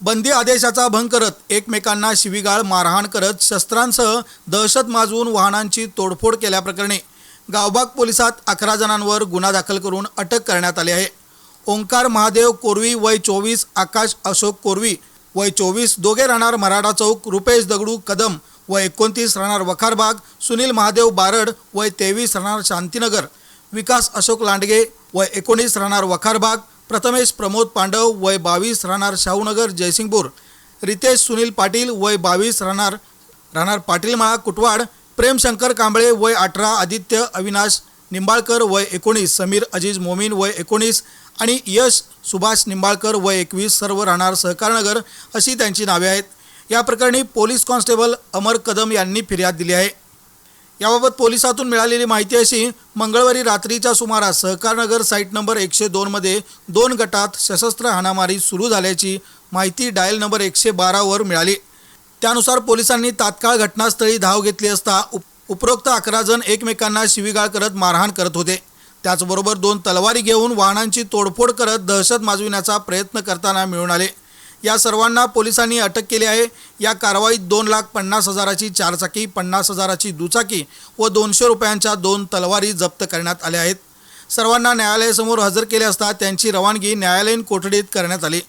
बंदी आदेशाचा भंग करत एकमेकांना शिवीगाळ मारहाण करत शस्त्रांसह दहशत माजवून वाहनांची तोडफोड केल्याप्रकरणी गावबाग पोलिसात अकरा जणांवर गुन्हा दाखल करून अटक करण्यात आली आहे. ओंकार महादेव कोरवी वय चोवीस आकाश अशोक कोरवी वय चोवीस दोघे राहणार मराठा चौक रुपेश दगडू कदम व एकोणतीस राहणार वखारबाग सुनील महादेव बारड वय तेवीस राहणार शांतीनगर विकास अशोक लांडगे वय एकोणीस राहणार वखारबाग प्रथमेश प्रमोद पांडव वय बावीस राहणार शाहूनगर जयसिंगपूर. रितेश सुनील पाटील वय बावीस राहणार राहणार पाटीलमाळा कुटवाड. प्रेमशंकर कांबळे वय अठरा आदित्य अविनाश निंबाळकर वय एकोणीस समीर अजीज मोमीन वय एकोणीस आणि यश सुभाष निंबाळकर वय एकवीस सर्व राहणार सहकारनगर अशी त्यांची नावे आहेत. या प्रकरणी पोलीस कॉन्स्टेबल अमर कदम यांनी फिर्याद दिली आहे. याबाबत पोलिसातून मिळालेली माहिती अशी मंगळवारी रात्रीच्या सुमारास सहकारनगर साईट नंबर एकशे दोनमध्ये दोन गटात सशस्त्र हाणामारी सुरू झाल्याची माहिती डायल नंबर एकशे बारावर मिळाली. त्यानुसार पोलिसांनी तात्काळ घटनास्थळी धाव घेतली असता उप उपरोक्त अकरा जण एकमेकांना शिवीगाळ करत मारहाण करत होते. त्याचबरोबर दोन तलवारी घेऊन वाहनांची तोडफोड करत दहशत माजविण्याचा प्रयत्न करताना मिळून आले. या सर्वांना पोलिसांनी अटक केली आहे. या कारवाईत दोन लाख पन्नास हजाराची चारचाकी पन्नास हजाराची दुचाकी व दोनशे रुपयांच्या दोन तलवारी जप्त करण्यात आल्या आहेत. सर्वांना न्यायालयासमोर हजर केले असता त्यांची रवानगी न्यायालयीन कोठडीत करण्यात आली.